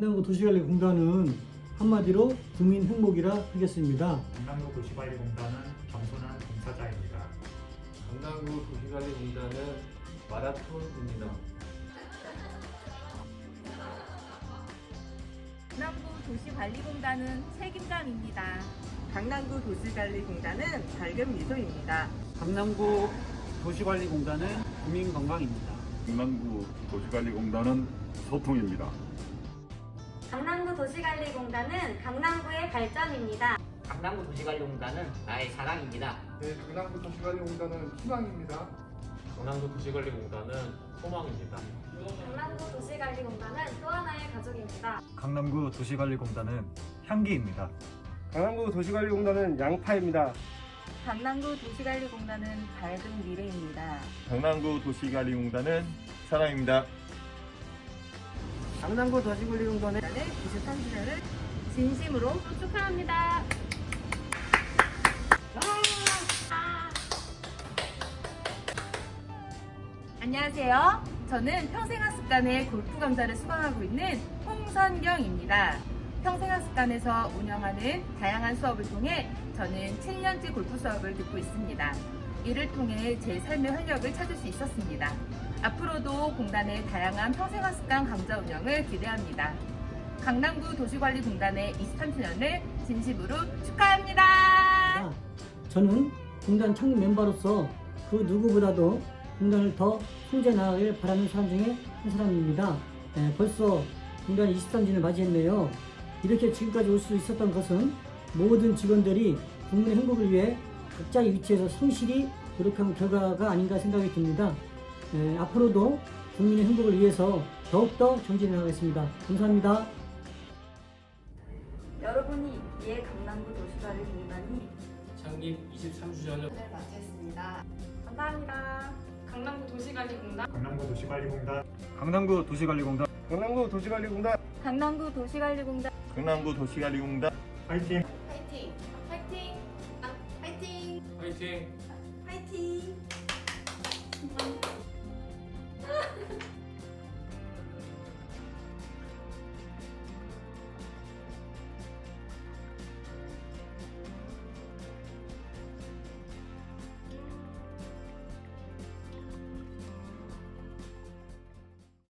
강남구 도시관리공단은 한마디로 국민 행복이라 하겠습니다. 강남구 도시관리공단은 겸손한 봉사자입니다. 강남구 도시관리공단은 마라톤입니다. 강남구 도시관리공단은 책임감입니다. 강남구 도시관리공단은 밝은 미소입니다. 강남구 도시관리공단은 국민건강입니다. 강남구 도시관리공단은 소통입니다. 강남구 도시관리공단은 강남구의 발전입니다. 강남구 도시관리공단은 나의 사랑입니다. 네, 강남구 도시관리공단은 희망입니다. 강남구 도시관리공단은 소망입니다. 강남구 도시관리공단은 또 하나의 가족입니다. 강남구 도시관리공단은 향기입니다. 강남구 도시관리공단은 양파입니다. 강남구 도시관리공단은 밝은 미래입니다. 강남구 도시관리공단은 사랑입니다. 강남구 도시관리공단의 23주년을 진심으로 축하합니다. 안녕하세요. 저는 평생학습관의 골프 강좌를 수강하고 있는 홍선경입니다. 평생학습관에서 운영하는 다양한 수업을 통해 저는 7년째 골프 수업을 듣고 있습니다. 이를 통해 제 삶의 활력을 찾을 수 있었습니다. 앞으로도 공단의 다양한 평생학습관 강좌 운영을 기대합니다. 강남구 도시관리공단의 23주년을 진심으로 축하합니다. 저는 공단 창립 멤버로서 그 누구보다도 공단을 더 성장해 나가길 바라는 사람 중에 한 사람입니다. 네, 벌써 공단 23주년을 맞이했네요. 이렇게 지금까지 올 수 있었던 것은 모든 직원들이 국민의 행복을 위해 각자의 위치에서 성실히 노력한 결과가 아닌가 생각이 듭니다. 네, 앞으로도 국민의 행복을 위해서 더욱더 정진해 나가겠습니다. 감사합니다. 여러분이 있기에 강남구 도시관리공단이 창립 23주년을 네, 맞이했습니다. 감사합니다. 강남구 도시관리공단 강남구 도시관리공단 강남구 도시관리공단 강남구 도시관리공단 강남구 도시관리공단 강남구 도시관리공단 화이팅! 파이팅! 파이팅! 아, 파이팅! 화이팅! 파이팅!